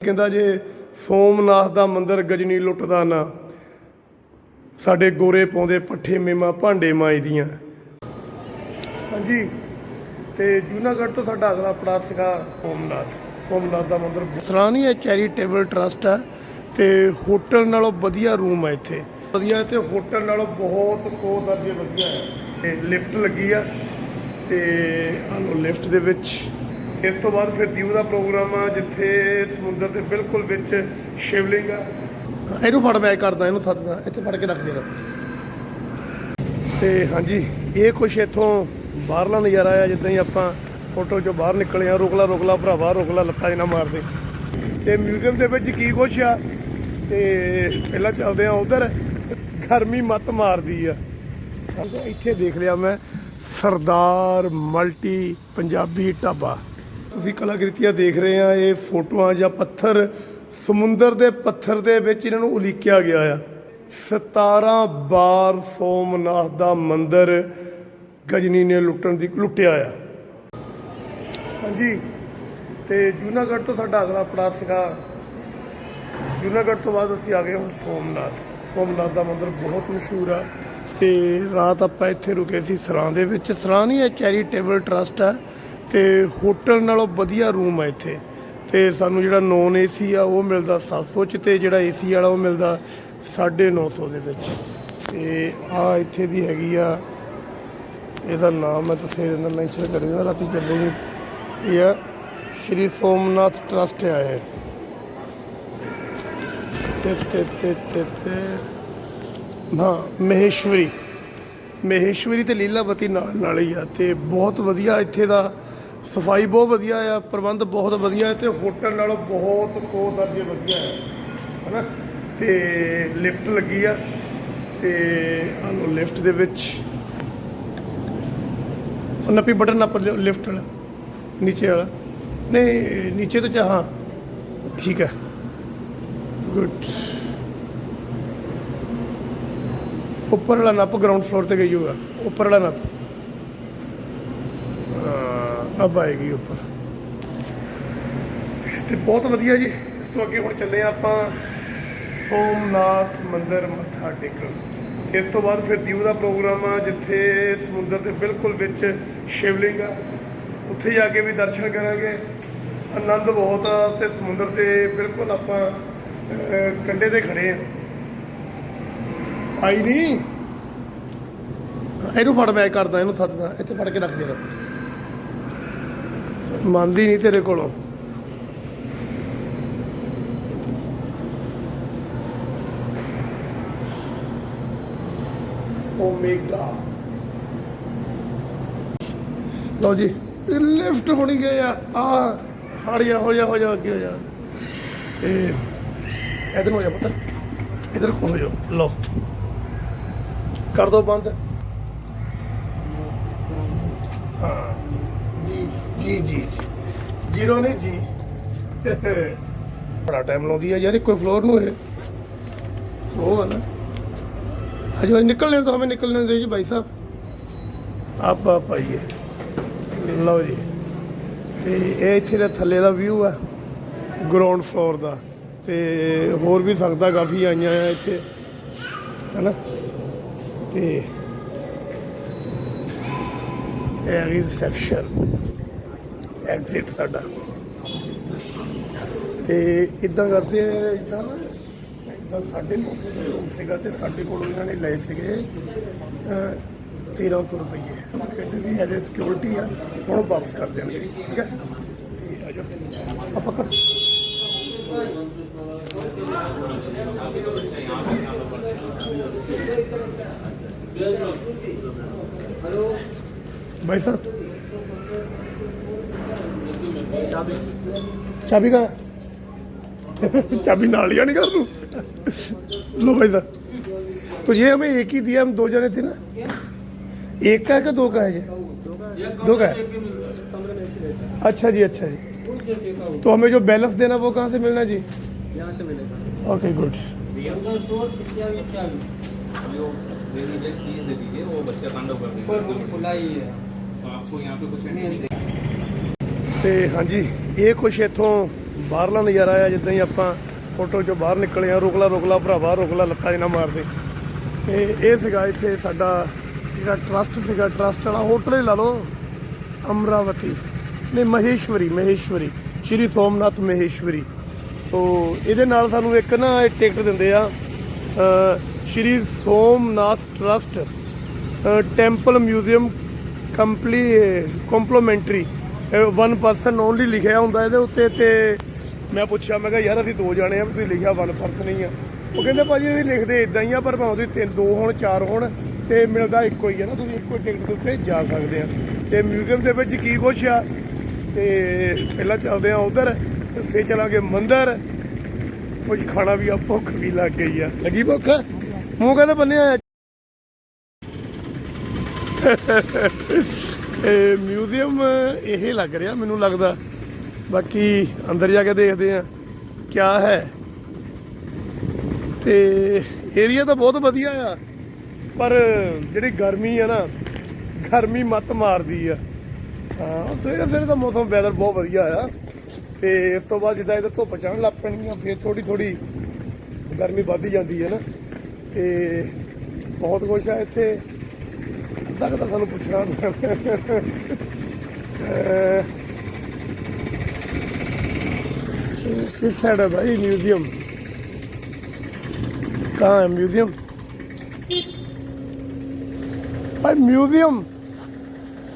ਕਹਿੰਦਾ ਜੇ ਸੋਮਨਾਥ ਦਾ ਮੰਦਿਰ ਗਜਨੀ ਲੁੱਟਦਾ ਨਾ, ਸਾਡੇ ਗੋਰੇ ਪਾਉਂਦੇ ਪੱਠੇ ਮੇਮਾ ਭਾਂਡੇ ਮਾਂਜਦੀਆਂ। ਹਾਂਜੀ, ਤੇ ਜੂਨਾਗੜ੍ਹ ਤੋਂ ਸਾਡਾ ਅਗਲਾ ਪੜਾਅ ਸੀਗਾ ਸੋਮਨਾਥ। ਸੋਮਨਾਥ ਦਾ ਮੰਦਿਰ ਸਰਾਣੀ ਚੈਰੀਟੇਬਲ ਟਰਸਟ ਹੈ ਤੇ ਹੋਟਲ ਨਾਲੋਂ ਵਧੀਆ ਰੂਮ ਹੈ ਇੱਥੇ। ਵਧੀਆ ਤੇ ਹੋਟਲ ਨਾਲੋਂ ਬਹੁਤ ਸੌ ਦਰਜੇ ਵਧੀਆ ਹੈ ਤੇ ਲਿਫਟ ਲੱਗੀ ਆ, ਤੇ ਆਨੂੰ ਲਿਫਟ ਦੇ ਵਿੱਚ ਇਸ ਤੋਂ ਬਾਅਦ ਫਿਰ ਦੀਵ ਦਾ ਪ੍ਰੋਗਰਾਮ ਆ ਜਿੱਥੇ ਸਮੁੰਦਰ ਦੇ ਬਿਲਕੁਲ ਵਿੱਚ ਸ਼ਿਵਲਿੰਗ ਆ। ਇਹਨੂੰ ਫੜ ਮੈਂ ਕਰਦਾ ਇਹਨੂੰ ਸੱਦਦਾ ਇੱਥੇ ਫੜ ਕੇ ਰੱਖ ਦੇ ਤੇ ਹਾਂਜੀ ਇਹ ਕੁਛ ਇੱਥੋਂ ਬਾਹਰਲਾ ਨਜ਼ਾਰਾ ਆ ਜਿੱਦਾਂ ਹੀ ਆਪਾਂ ਫੋਟੋ ਚੋਂ ਬਾਹਰ ਨਿਕਲੇ ਆ ਰੋਕਲਾ ਰੋਕਲਾ ਭਰਾਵਾ ਰੋਕਲਾ ਲੱਤਾਂ ਇਹਨਾਂ ਮਾਰਦੇ। ਤੇ ਮਿਊਜ਼ੀਅਮ ਦੇ ਵਿੱਚ ਕੀ ਕੁਛ ਆ? ਤੇ ਪਹਿਲਾਂ ਚੱਲਦੇ ਆ ਉਧਰ ਗਰਮੀ ਮੱਤ ਮਾਰਦੀ ਆ। ਇੱਥੇ ਦੇਖ ਲਿਆ ਮੈਂ ਸਰਦਾਰ ਮਲਟੀ ਪੰਜਾਬੀ ਢਾਬਾ। ਤੁਸੀਂ ਕਲਾਕ੍ਰਿਤੀਆਂ ਦੇਖ ਰਹੇ ਆ, ਇਹ ਫੋਟੋਆਂ ਜਾਂ ਪੱਥਰ ਸਮੁੰਦਰ ਦੇ ਪੱਥਰ ਦੇ ਵਿੱਚ ਇਹਨਾਂ ਨੂੰ ਉਲੀਕਿਆ ਗਿਆ ਆ। 17 ਬਾਰ ਸੋਮਨਾਥ ਦਾ ਮੰਦਿਰ ਗਜਨੀ ਨੇ ਲੁੱਟਣ ਦੀ, ਲੁੱਟਿਆ ਆ। ਹਾਂਜੀ, ਤੇ ਜੂਨਾਗੜ੍ਹ ਤੋਂ ਸਾਡਾ ਅਗਲਾ ਪੜਾਅ ਸੀਗਾ। ਜੂਨਾਗੜ੍ਹ ਤੋਂ ਬਾਅਦ ਅਸੀਂ ਆ ਗਏ ਹੁਣ ਸੋਮਨਾਥ। ਸੋਮਨਾਥ ਦਾ ਮੰਦਿਰ ਬਹੁਤ ਮਸ਼ਹੂਰ ਆ ਤੇ ਰਾਤ ਆਪਾਂ ਇੱਥੇ ਰੁਕੇ ਸੀ ਸਰਾਂ ਦੇ ਵਿੱਚ। ਸਰਾਂ ਨਹੀਂ, ਇਹ ਚੈਰੀਟੇਬਲ ਟਰਸਟ ਆ। ਤੇ ਹੋਟਲ ਨਾਲੋਂ ਵਧੀਆ ਰੂਮ ਆ ਇੱਥੇ। ਤੇ ਸਾਨੂੰ ਜਿਹੜਾ ਨੌਨ ਏਸੀ ਆ, ਉਹ ਮਿਲਦਾ 700 ਚ ਤੇ ਜਿਹੜਾ ਏਸੀ ਵਾਲਾ ਉਹ ਮਿਲਦਾ 950 ਦੇ ਵਿੱਚ। ਤੇ ਆ ਇੱਥੇ ਦੀ ਹੈਗੀ ਆ, ਇਹਦਾ ਨਾਮ ਮੈਂ ਤੁਸੀਂ ਇਹਦੇ ਅੰਦਰ ਮੈਂਸ਼ਨ ਕਰ ਦਿੰਦਾ ਰਾਤੀ ਚੱਲੇ ਵੀ ਇਹ ਆ ਸ਼੍ਰੀ ਸੋਮਨਾਥ ਟਰਸਟ ਆ ਇਹ। ਤੇ ਤੇ ਤੇ ਤੇ ਤੇ, ਹਾਂ, ਮਹੇਸ਼ਵਰੀ। ਮਹੇਸ਼ਵਰੀ ਤੇ ਲੀਲਾਵਤੀ ਨਾਲ ਨਾਲ ਹੀ ਆ, ਤੇ ਬਹੁਤ ਵਧੀਆ ਇੱਥੇ ਦਾ ਸਫ਼ਾਈ ਬਹੁਤ ਵਧੀਆ ਆ, ਪ੍ਰਬੰਧ ਬਹੁਤ ਵਧੀਆ ਹੈ ਤੇ ਹੋਟਲ ਨਾਲੋਂ ਬਹੁਤ ਸੌ ਦਰਜੇ ਵਧੀਆ ਹੈ, ਹਨਾ? ਤੇ ਲਿਫਟ ਲੱਗੀ ਆ ਤੇ ਆਨੂੰ ਲਿਫਟ ਦੇ ਵਿੱਚ ਉਹ ਨੱਪੀ ਬਟਨ ਨੱਪ ਲਿਓ ਲਿਫਟ ਵਾਲਾ, ਨੀਚੇ ਵਾਲਾ। ਨਹੀਂ, ਨੀਚੇ ਤੋਂ ਚਾਹਾਂ ਠੀਕ ਹੈ। ਗੁੱਡ ਉੱਪਰ ਵਾਲਾ ਨੱਪ ਗਰਾਊਂਡ ਫਲੋਰ ਤੇ ਗਈ ਹੋਗਾ ਉੱਪਰ ਵਾਲਾ ਨੱਪ। ਹਾਂ ਆਏਗੀ ਉੱਪਰ। ਤੇ ਬਹੁਤ ਵਧੀਆ ਜੀ। ਇਸ ਤੋਂ ਅੱਗੇ ਹੁਣ ਚੱਲੇ ਆਪਾਂ ਸੋਮਨਾਥ ਮੰਦਿਰ ਮੱਥਾ ਟੇਕਣ। ਇਸ ਤੋਂ ਬਾਅਦ ਫਿਰ ਦੀਵ ਦਾ ਪ੍ਰੋਗਰਾਮ ਆ ਜਿੱਥੇ ਸਮੁੰਦਰ ਦੇ ਬਿਲਕੁਲ ਵਿੱਚ ਸ਼ਿਵਲਿੰਗ ਆ। ਉੱਥੇ ਜਾ ਕੇ ਵੀ ਦਰਸ਼ਨ ਕਰਾਂਗੇ। ਆਨੰਦ ਬਹੁਤ ਆ ਤੇ ਸਮੁੰਦਰ ਦੇ ਬਿਲਕੁਲ ਆਪਾਂ ਅਹ, ਕੰਢੇ ਤੇ ਖੜੇ ਆ। ਆਈ ਨਹੀਂ? ਇਹਨੂੰ ਫੜ ਮੈਂ ਕਰਦਾ ਇਹਨੂੰ ਸੱਦਦਾ। ਇੱਥੇ ਫੜ ਕੇ ਰੱਖ ਦੇ ਮੰਨਦੀ ਨਹੀਂ ਤੇਰੇ ਕੋਲੋਂ। ਓਮੇਗਾ ਲਓ ਜੀ ਲਿਫਟ ਹੋਣੀ ਗਏ ਆ। ਆ ਹਟ ਹੋ ਜਾ ਹੋ ਜਾ, ਅੱਗੇ ਹੋ ਜਾ। ਤੇ ਇਧਰ ਨੂੰ ਹੋ ਜਾ ਪੁੱਤਰ ਇਧਰ ਹੋ ਜਾ। ਲਓ। ਕਰ ਦੋ ਬੰਦ ਹਾਂ ਜੀ ਜੀ ਜੀਰੋ ਨਹੀਂ, ਜੀ। ਬੜਾ ਟਾਈਮ ਲਾਉਂਦੀ ਹੈ ਯਾਰ ਕੋਈ ਫਲੋਰ ਨੂੰ ਇਹ। ਫਲੋ ਨਾ। ਅਜੋ ਅੱਜ ਨਿਕਲਣੇ ਹਮੇ ਨਿਕਲਣੇ ਦੇ ਜੀ ਭਾਈ ਸਾਹਿਬ। ਆਪ ਆਪ ਆਈਏ। ਲਓ ਜੀ। ਤੇ ਇਹ ਇੱਥੇ ਦਾ ਥੱਲੇ ਦਾ ਵਿਊ ਆ ਗਰਾਊਂਡ ਫਲੋਰ ਦਾ। ਤੇ ਹੋਰ ਵੀ ਸੰਗਤਾਂ ਕਾਫੀ ਆਈਆਂ ਆ ਇੱਥੇ। ਹੈਨਾ? ਤੇ ਇਹ ਹੈਗੀ ਰਿਸੈਪਸ਼ਨ ਐਗਜ਼ਿਟ ਸਾਡਾ ਤੇ ਇਦਾਂ ਕਰਦੇ ਆ ਇਦਾਂ ਨਾ ਇਦਾਂ ਸਾਡੇ ਕੋਲ ਦਾ ਰੂਮ ਸੀਗਾ ਤੇ ਸਾਡੇ ਕੋਲ ਇਹਨਾਂ ਨੇ ਲਏ ਸੀਗੇ ਅਹ, 1300 ਰੁਪਏ ਕਹਿੰਦੇ ਵੀ ਐਜ਼ ਸਿਕਿਉਰਿਟੀ ਆ ਹੁਣ ਉਹ ਵਾਪਸ ਕਰ ਦੇਣਗੇ ਠੀਕ ਹੈ ਤੇ ਆ ਜਾਓ ਆਪਾਂ ਕਰ भाई साहब चाबी। का चाबी ना लिया नहीं कर लूँ लो भाई साहब। तो ये हमें एक ही दिया हम दो जने थे ना? एक का है कि दो का है ये? दो का है? अच्छा जी अच्छा जी। तो हमें जो बैलेंस देना वो कहाँ से मिलना जी? से मिलेगा। ओके गुड वो बच्चा कांड कर देगा। ही है। तो आपको यहाँ पे कुछ नहीं ਤੇ ਹਾਂਜੀ, ਇਹ ਕੁਛ ਇੱਥੋਂ ਬਾਹਰਲਾ ਨਜ਼ਾਰਾ ਆ, ਜਿੱਦਾਂ ਹੀ ਆਪਾਂ ਫੋਟੋ ਚੋਂ ਬਾਹਰ ਨਿਕਲੇ ਆ ਰੋਕਲਾ ਰੋਕਲਾ ਭਰਾਵਾ, ਰੋਕਲਾ ਲੱਤਾਂ ਇਹਨਾਂ ਮਾਰਦੇ। ਤੇ ਇਹ ਸੀਗਾ ਇੱਥੇ ਸਾਡਾ ਜਿਹੜਾ ਟਰਸਟ ਸੀਗਾ ਟਰਸਟ ਵਾਲਾ ਹੋਟਲ ਹੀ ਲਾ ਲਓ, ਅਮਰਾਵਤੀ। ਨਹੀਂ, ਮਹੇਸ਼ਵਰੀ ਮਹੇਸ਼ਵਰੀ, ਸ਼੍ਰੀ ਸੋਮਨਾਥ ਮਹੇਸ਼ਵਰੀ। ਤੋ ਇਹਦੇ ਨਾਲ ਸਾਨੂੰ ਇੱਕ ਨਾ ਇਹ ਟਿਕਟ ਦਿੰਦੇ ਆ Shri Somnath trust temple museum ਕੰਪਲੀ complimentary one person only ਲਿਖਿਆ ਹੁੰਦਾ ਇਹਦੇ ਉੱਤੇ ਤੇ ਮੈਂ ਪੁੱਛਿਆ, ਮੈਂ ਕਿਹਾ, ਯਾਰ, ਅਸੀਂ ਦੋ ਜਾਣੇ ਆ ਤੁਸੀਂ ਲਿਖਿਆ ਵਨ ਪਰਸਨ ਹੀ ਆ। ਉਹ ਕਹਿੰਦੇ, ਭਾਜੀ ਅਸੀਂ ਲਿਖਦੇ ਇਦਾਂ ਹੀ ਆ, ਪਰ ਭਾਵੇਂ ਤੁਸੀਂ ਤਿੰਨ, ਦੋ ਹੋਣ, ਚਾਰ ਹੋਣ ਤੇ ਮਿਲਦਾ ਇੱਕੋ ਹੀ ਆ ਨਾ। ਤੁਸੀਂ ਇੱਕੋ ਟਿਕਟ ਦੇ ਉੱਤੇ ਜਾ ਸਕਦੇ ਆ। ਤੇ ਮਿਊਜ਼ੀਅਮ ਦੇ ਵਿੱਚ ਕੀ ਕੁਛ ਆ? ਤੇ ਪਹਿਲਾਂ ਚੱਲਦੇ ਆ ਉਧਰ, ਤੇ ਫੇਰ ਚਲਾਂਗੇ ਮੰਦਰ। ਕੁਝ ਖਾਣਾ ਵੀ ਆ, ਭੁੱਖ ਵੀ ਲੱਗ ਗਈ ਆ। ਲੱਗੀ ਭੁੱਖ? ਮੂੰਹ ਕਹਿੰਦੇ ਬੰਨਿਆ ਇਹ ਮਿਊਜ਼ੀਅਮ ਇਹ ਲੱਗ ਰਿਹਾ ਮੈਨੂੰ ਲੱਗਦਾ ਬਾਕੀ ਅੰਦਰ ਜਾ ਕੇ ਦੇਖਦੇ ਆ ਕਿਆ ਹੈ ਤੇ ਏਰੀਆ ਤਾਂ ਬਹੁਤ ਵਧੀਆ ਆ ਪਰ ਜਿਹੜੀ ਗਰਮੀ ਆ ਨਾ ਗਰਮੀ ਮੱਤ ਮਾਰਦੀ ਆ ਹਾਂ ਸਵੇਰੇ ਸਵੇਰੇ ਦਾ ਮੌਸਮ ਵੈਦਰ ਬਹੁਤ ਵਧੀਆ ਆ ਤੇ ਇਸ ਤੋਂ ਬਾਅਦ ਜਿੱਦਾਂ ਇਹਦਾ ਧੁੱਪ ਚੜ੍ਹਨ ਲੱਗ ਪੈਣੀ ਆ ਫਿਰ ਥੋੜੀ ਥੋੜੀ ਗਰਮੀ ਵੱਧ ਜਾਂਦੀ ਹੈ ਨਾ ਤੇ ਬਹੁਤ ਕੁਛ ਆ ਇੱਥੇ ਅੱਧਾ ਕੁ ਤਾਂ ਸਾਨੂੰ ਪੁੱਛਣਾ ਅਹ, किस साइड है भाई म्यूजियम कहाँ है म्यूजियम भाई म्यूजियम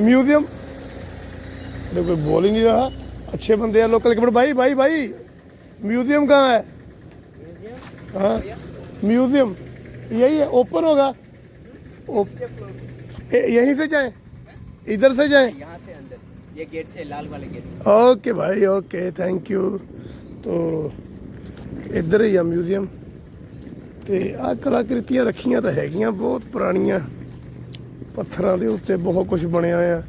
म्यूजियम अरे कोई बोल ही नहीं रहा अच्छे बंदे हैं लोकल के भाई भाई भाई म्यूजियम कहाँ है हाँ म्यूजियम यही है ओपन होगा ओप, ए- यहीं से जाए इधर से जाए यहाँ से अंदर ये गेट से लाल वाले गेट से okay Bhai okay thank you ਤੋ ਇੱਧਰ ਹੀ ਆ ਮਿਊਜ਼ੀਅਮ ਤੇ ਆ ਕਲਾਕ੍ਰਿਤੀਆਂ ਰੱਖੀਆਂ ਤਾਂ ਹੈਗੀਆਂ ਬਹੁਤ ਪੁਰਾਣੀਆਂ ਪੱਥਰਾਂ ਦੇ ਉੱਤੇ ਬਹੁਤ ਕੁਝ ਬਣਿਆ ਆ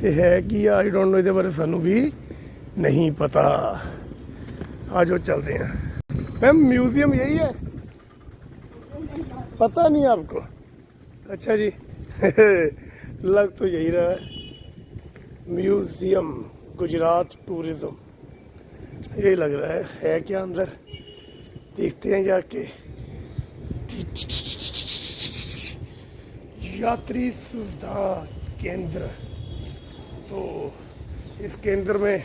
ਤੇ ਹੈ ਕੀ ਆ ਆਈ ਡੋਨਟ ਨੋ ਇਹਦੇ ਬਾਰੇ ਸਾਨੂੰ ਵੀ ਨਹੀਂ ਪਤਾ ਆਜੋ ਚਲਦੇ ਆ ਮੈਮ म्यूजियम यही है पता नहीं आपको अच्छा जी लग तो यही रहा है म्यूजियम गुजरात टूरिज्म ये लग रहा है है क्या अंदर देखते हैं जाके यात्री सुविधा केंद्र तो इस केंद्र में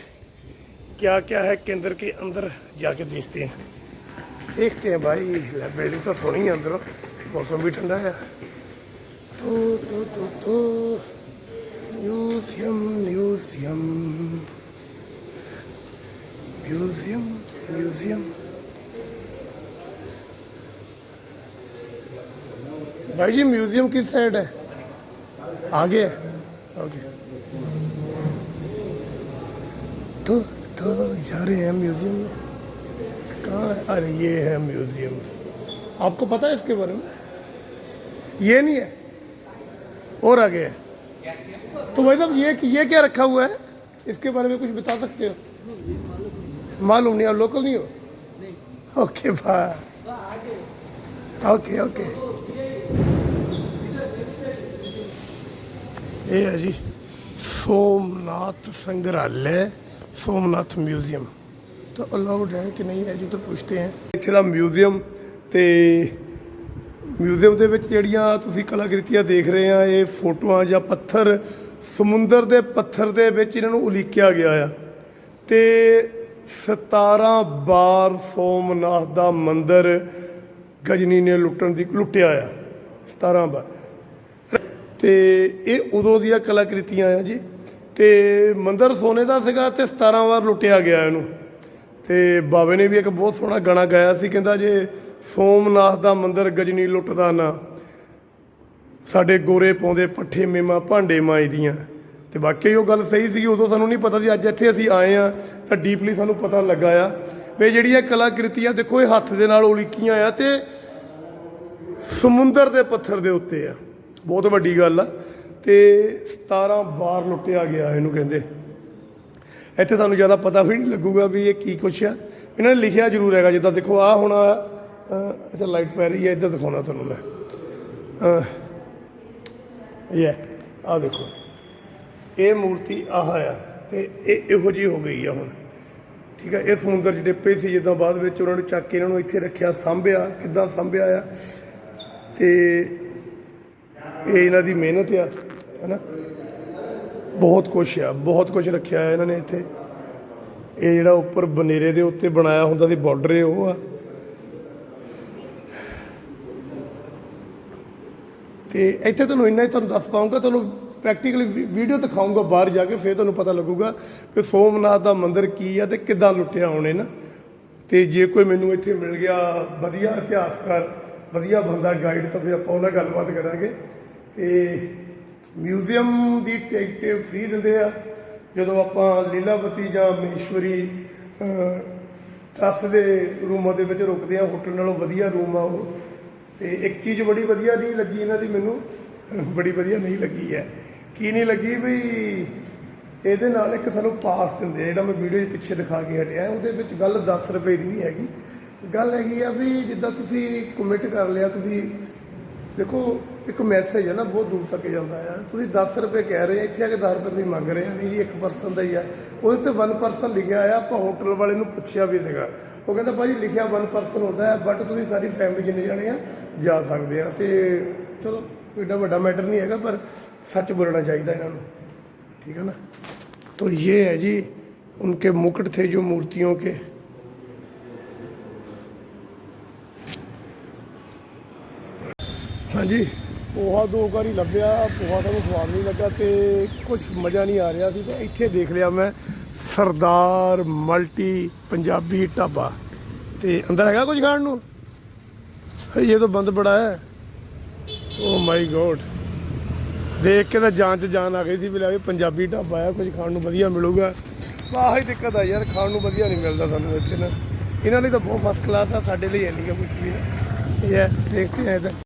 क्या क्या है केंद्र के अंदर जाके देखते हैं देखते हैं भाई बिल्डिंग तो सोनी है अंदर मौसम भी ठंडा है तो म्यूज़ियम म्यूज़ियम। Museum museum. भाई जी, म्यूज़ियम किस साइड है? आगे है? ओके तो तो जा रहे हैं म्यूज़ियम। में कहाँ अरे, ये है म्यूज़ियम। आपको पता है इसके बारे में? ये नहीं है। और आगे है। तो भाई साहब, ये ये क्या रखा हुआ है? इसके बारे में कुछ बता सकते हो? मालूम नहीं, आप लोकल नहीं हो? ओके भाई ओके ओके ये है जी, सोमनाथ संग्रहालय, सोमनाथ म्यूज़ियम। तो अलाउड है कि नहीं है? जी तो पूछते हैं। इतने का म्यूज़ियम तो ਮਿਊਜ਼ੀਅਮ ਦੇ ਵਿੱਚ ਜਿਹੜੀਆਂ ਤੁਸੀਂ ਕਲਾਕ੍ਰਿਤੀਆਂ ਦੇਖ ਰਹੇ ਆ, ਇਹ ਫੋਟੋਆਂ ਜਾਂ ਪੱਥਰ ਸਮੁੰਦਰ ਦੇ ਪੱਥਰ ਦੇ ਵਿੱਚ ਇਹਨਾਂ ਨੂੰ ਉਲੀਕਿਆ ਗਿਆ ਆ। ਤੇ 17 ਬਾਰ ਸੋਮਨਾਥ ਦਾ ਮੰਦਿਰ ਗਜਨੀ ਨੇ ਲੁੱਟਣ ਦੀ, ਲੁੱਟਿਆ ਆ 17 ਬਾਰ। ਤੇ ਇਹ ਉਦੋਂ ਦੀਆਂ ਕਲਾਕ੍ਰਿਤੀਆਂ ਆ ਜੀ। ਤੇ ਮੰਦਿਰ ਸੋਨੇ ਦਾ ਸੀਗਾ ਤੇ 17 ਵਾਰ ਲੁੱਟਿਆ ਗਿਆ ਇਹਨੂੰ। ਤੇ ਬਾਬੇ ਨੇ ਵੀ ਇੱਕ ਬਹੁਤ ਸੋਹਣਾ ਗਾਣਾ ਗਾਇਆ ਸੀ, ਕਹਿੰਦਾ ਜੇ ਸੋਮਨਾਥ ਦਾ ਮੰਦਿਰ ਗਜਨੀ ਲੁੱਟਦਾ ਨਾ। ਸਾਡੇ ਗੋਰੇ ਪਾਉਂਦੇ ਪੱਠੇ ਮੇਮਾ ਭਾਂਡੇ ਮਾਈਦੀਆਂ ਤੇ ਵਾਕਈ ਉਹ ਗੱਲ ਸਹੀ ਸੀ ਉਦੋਂ ਸਾਨੂੰ ਨਹੀਂ ਪਤਾ ਸੀ, ਅੱਜ ਇੱਥੇ ਅਸੀਂ ਆਏ ਆ ਤਾਂ ਡੀਪਲੀ ਸਾਨੂੰ ਪਤਾ ਲੱਗਾ ਆ ਵੀ ਜਿਹੜੀਆਂ ਕਲਾਕ੍ਰਿਤੀਆਂ ਦੇਖੋ, ਇਹ ਹੱਥ ਦੇ ਨਾਲ ਉਲੀਕੀਆਂ ਆ ਤੇ ਸਮੁੰਦਰ ਦੇ ਪੱਥਰ ਦੇ ਉੱਤੇ ਆ। ਬਹੁਤ ਵੱਡੀ ਗੱਲ ਆ। ਤੇ 17 ਵਾਰ ਲੁੱਟਿਆ ਗਿਆ ਇਹਨੂੰ ਕਹਿੰਦੇ। ਇੱਥੇ ਸਾਨੂੰ ਜ਼ਿਆਦਾ ਪਤਾ ਵੀ ਨਹੀਂ ਲੱਗੂਗਾ ਵੀ ਇਹ ਕੀ ਕੁਛ ਆ। ਇਹਨਾਂ ਨੇ ਲਿਖਿਆ ਜ਼ਰੂਰ ਹੈਗਾ, ਜਿੱਦਾਂ ਦੇਖੋ ਆ ਹੁਣ ਇੱਥੇ ਲਾਈਟ ਪੈ ਰਹੀ ਹੈ ਇੱਧਰ ਦਿਖਾਉਣਾ ਤੁਹਾਨੂੰ ਮੈਂ। ਅਹ, ਇਹ ਆ ਦੇਖੋ। ਇਹ ਮੂਰਤੀ ਆਹ ਆ ਤੇ ਇਹ ਇਹੋ ਜੀ ਹੋ ਗਈ ਆ ਹੁਣ। ਠੀਕ ਹੈ ਇਹ ਸਮੁੰਦਰ 'ਚ ਡਿੱਪੇ ਸੀ ਜਿੱਦਾਂ ਬਾਅਦ ਵਿੱਚ ਉਹਨਾਂ ਨੂੰ ਚੱਕ ਕੇ ਇਹਨਾਂ ਨੂੰ ਇੱਥੇ ਰੱਖਿਆ ਸਾਂਭਿਆ ਕਿੱਦਾਂ ਸਾਂਭਿਆ ਆ। ਤੇ ਇਹ ਇਹਨਾਂ ਦੀ ਮਿਹਨਤ ਆ ਹੈਨਾ? ਬਹੁਤ ਕੁਛ ਆ ਬਹੁਤ ਕੁਛ ਰੱਖਿਆ ਇਹਨਾਂ ਨੇ ਇੱਥੇ। ਇਹ ਜਿਹੜਾ ਉੱਪਰ ਬਨੇਰੇ ਦੇ ਉੱਤੇ ਬਣਾਇਆ ਹੁੰਦਾ ਸੀ ਬਾਰਡਰ ਉਹ ਆ। ਤੇ ਇੱਥੇ ਤੁਹਾਨੂੰ ਇੰਨਾ ਹੀ ਤੁਹਾਨੂੰ ਦੱਸ ਪਾਉਂਗਾ ਤੁਹਾਨੂੰ ਪ੍ਰੈਕਟੀਕਲੀ ਵੀਡੀਓ ਦਿਖਾਉਂਗਾ ਬਾਹਰ ਜਾ ਕੇ ਫਿਰ ਤੁਹਾਨੂੰ ਪਤਾ ਲੱਗੂਗਾ ਕਿ ਸੋਮਨਾਥ ਦਾ ਮੰਦਿਰ ਕੀ ਆ ਤੇ ਕਿੱਦਾਂ ਲੁੱਟਿਆ ਉਹਨੇ ਨਾ। ਤੇ ਜੇ ਕੋਈ ਮੈਨੂੰ ਇੱਥੇ ਮਿਲ ਗਿਆ ਵਧੀਆ ਇਤਿਹਾਸਕਾਰ ਵਧੀਆ ਬੰਦਾ ਗਾਈਡ ਤਾਂ ਫਿਰ ਆਪਾਂ ਉਹਨਾਂ ਨਾਲ ਗੱਲਬਾਤ ਕਰਾਂਗੇ। ਤੇ ਮਿਊਜ਼ੀਅਮ ਦੀ ਟਿਕਟ ਫ੍ਰੀ ਦਿੰਦੇ ਆ। ਜਦੋਂ ਆਪਾਂ ਲੀਲਾਵਤੀ ਜਾਂ ਮਹੇਸ਼ਵਰੀ ਅਹ, ਟਰੱਸਟ ਦੇ ਰੂਮਾਂ ਦੇ ਵਿੱਚ ਰੁਕਦੇ ਆ ਹੋਟਲ ਨਾਲੋਂ ਵਧੀਆ ਰੂਮ ਆ ਉਹ। ਤੇ ਇੱਕ ਚੀਜ਼ ਬੜੀ ਵਧੀਆ ਨਹੀਂ ਲੱਗੀ ਇਹਨਾਂ ਦੀ, ਮੈਨੂੰ ਬੜੀ ਵਧੀਆ ਨਹੀਂ ਲੱਗੀ ਹੈ। ਕੀ ਨਹੀਂ ਲੱਗੀ ਵੀ ਇਹਦੇ ਨਾਲ ਇੱਕ ਸਾਨੂੰ ਪਾਸ ਦਿੰਦੇ ਜਿਹੜਾ ਮੈਂ ਵੀਡੀਓ 'ਚ ਪਿੱਛੇ ਦਿਖਾ ਕੇ ਹਟਿਆ, ਉਹਦੇ ਵਿੱਚ ਗੱਲ 10 ਰੁਪਏ ਦੀ ਨਹੀਂ ਹੈਗੀ। ਗੱਲ ਹੈਗੀ ਆ ਵੀ ਜਿੱਦਾਂ ਤੁਸੀਂ ਕਮਿਟ ਕਰ ਲਿਆ, ਤੁਸੀਂ ਦੇਖੋ, ਇੱਕ ਮੈਸੇਜ ਹੈ ਨਾ, ਬਹੁਤ ਦੂਰ ਤੱਕ ਜਾਂਦਾ ਆ। ਤੁਸੀਂ 10 ਰੁਪਏ ਕਹਿ ਰਹੇ ਆ, ਇੱਥੇ ਆ ਕੇ 10 ਰੁਪਏ ਤੁਸੀਂ ਮੰਗ ਰਹੇ ਆ, ਨਹੀਂ ਜੀ, ਇੱਕ ਪਰਸਨ ਦਾ ਹੀ ਆ। ਉਹਦੇ ਤੇ 1 ਪਰਸਨ ਲਿਖਿਆ ਆ, ਆਪਾਂ ਹੋਟਲ ਵਾਲੇ ਨੂੰ ਪੁੱਛਿਆ ਵੀ ਸੀਗਾ। ਉਹ ਕਹਿੰਦਾ, ਭਾਜੀ, ਲਿਖਿਆ 1 ਪਰਸਨ ਹੁੰਦਾ ਹੈ ਬਟ ਤੁਸੀਂ ਸਾਰੀ ਫੈਮਿਲੀ ਜਿੰਨੇ ਜਾਣੇ ਆ ਜਾ ਸਕਦੇ ਆ ਤੇ ਚਲੋ ਕੋਈ ਏਡਾ ਵੱਡਾ ਮੈਟਰ ਨਹੀਂ ਹੈਗਾ ਪਰ ਸੱਚ ਬੋਲਣਾ ਚਾਹੀਦਾ ਇਹਨਾਂ ਨੂੰ ठीक है ना तो ये है जी उनके मुकुट थे जो मूर्तियों के ਹਾਂਜੀ ਪੋਹਾ ਦੋ ਵਾਰੀ ਲੱਭਿਆ ਪੋਹਾ ਤਾਂ ਮੈਨੂੰ ਸਵਾਦ ਨਹੀਂ ਲੱਗਾ ਤੇ ਕੁਝ ਮਜ਼ਾ ਨਹੀਂ ਆ ਰਿਹਾ ਸੀ ਤੇ ਇੱਥੇ ਦੇਖ ਲਿਆ ਮੈਂ ਸਰਦਾਰ ਮਲਟੀ ਪੰਜਾਬੀ ਢਾਬਾ ਤੇ ਅੰਦਰ ਹੈਗਾ ਕੁਝ ਖਾਣ ਨੂੰ ਅਰੇ ਇਹ ਤਾਂ ਬੰਦ ਬੜਾ ਹੈ। ਓ ਮਾਈ ਗੋਡ ਦੇਖ ਕੇ ਤਾਂ ਜਾਨ ਚ ਜਾਨ ਆ ਗਈ ਸੀ ਵੀ ਲੈ ਵੀ ਪੰਜਾਬੀ ਢਾਬਾ ਆ, ਕੁਝ ਖਾਣ ਨੂੰ ਵਧੀਆ ਮਿਲੂਗਾ। ਆਹੀ ਦਿੱਕਤ ਆ ਯਾਰ, ਖਾਣ ਨੂੰ ਵਧੀਆ ਨਹੀਂ ਮਿਲਦਾ ਸਾਨੂੰ ਇੱਥੇ ਨਾ। ਇਹਨਾਂ ਲਈ ਤਾਂ ਬਹੁਤ ਫਸਟ ਕਲਾਸ ਆ, ਸਾਡੇ ਲਈ ਇੰਨੀ ਕੁ ਕੁਝ ਵੀ ਨਹੀਂ ਇਹ ਦੇਖਦੇ ਆ ਇਹਦਾ।